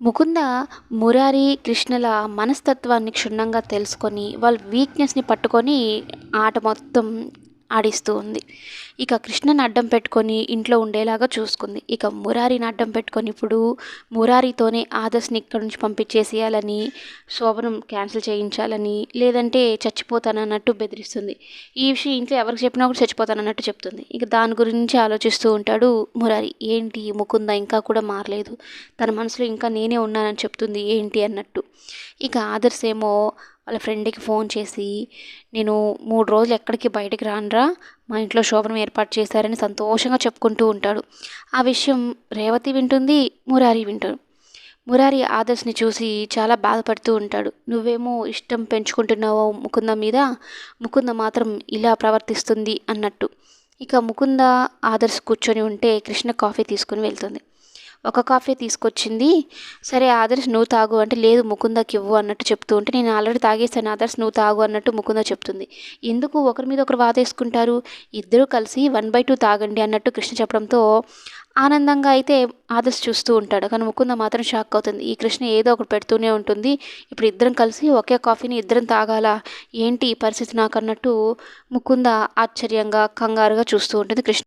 ముకుంద మురారి కృష్ణల మనస్తత్వాన్ని క్షుణ్ణంగా తెలుసుకొని వాళ్ళ వీక్నెస్ని పట్టుకొని ఆట మొత్తం ఆడిస్తూ ఉంది. ఇక కృష్ణని అడ్డం పెట్టుకొని ఇంట్లో ఉండేలాగా చూసుకుంది. ఇక మురారిని అడ్డం పెట్టుకొని ఇప్పుడు మురారితోనే ఆదర్శ్ని ఇక్కడ నుంచి పంపించేసేయాలని శోభనం క్యాన్సిల్ చేయించాలని లేదంటే చచ్చిపోతానన్నట్టు బెదిరిస్తుంది. ఈ విషయం ఇంట్లో ఎవరికి చెప్పినా కూడా చచ్చిపోతానన్నట్టు చెప్తుంది. ఇక దాని గురించి ఆలోచిస్తూ ఉంటాడు మురారి. ఏంటి ముకుంద ఇంకా కూడా మారలేదు. తన మనసులో ఇంకా నేనే ఉన్నానని చెప్తుంది ఏంటి అన్నట్టు. ఇక ఆదర్శ్ ఏమో వాళ్ళ ఫ్రెండ్కి ఫోన్ చేసి నేను మూడు రోజులు ఎక్కడికి బయటికి రానురా? మా ఇంట్లో శోభనం ఏర్పాటు చేశారని సంతోషంగా చెప్పుకుంటూ ఉంటాడు. ఆ విషయం రేవతి వింటుంది మురారి వింటాడు మురారి ఆదర్శ్ని చూసి చాలా బాధపడుతూ ఉంటాడు. నువ్వేమో ఇష్టం పెంచుకుంటున్నావో ముకుంద మీద? ముకుంద మాత్రం ఇలా ప్రవర్తిస్తుంది అన్నట్టు. ఇక ముకుంద ఆదర్శ్ కూర్చొని ఉంటే కృష్ణ కాఫీ తీసుకుని వెళ్తుంది. ఒక కాఫీ తీసుకొచ్చింది. సరే ఆదర్శ్ నువ్వు తాగు అంటే లేదు ముకుందకి ఇవ్వు అన్నట్టు చెప్తూ ఉంటే నేను ఆల్రెడీ తాగేసాను ఆదర్శ్ నువ్వు తాగు అన్నట్టు ముకుంద చెప్తుంది. ఎందుకు ఒకరి మీద ఒకరు వాదేసుకుంటారు? ఇద్దరూ కలిసి వన్ బై టూ తాగండి అన్నట్టు కృష్ణ చెప్పడంతో ఆనందంగా అయితే ఆదర్శ్ చూస్తూ ఉంటాడు. కానీ ముకుంద మాత్రం షాక్ అవుతుంది. ఈ కృష్ణ ఏదో ఒకటి పెడుతూనే ఉంటుంది. ఇప్పుడు ఇద్దరం కలిసి ఒకే కాఫీని ఇద్దరం తాగాల? ఏంటి ఈ పరిస్థితి నాకు అన్నట్టు ముకుంద ఆశ్చర్యంగా కంగారుగా చూస్తూ ఉంటుంది కృష్ణ.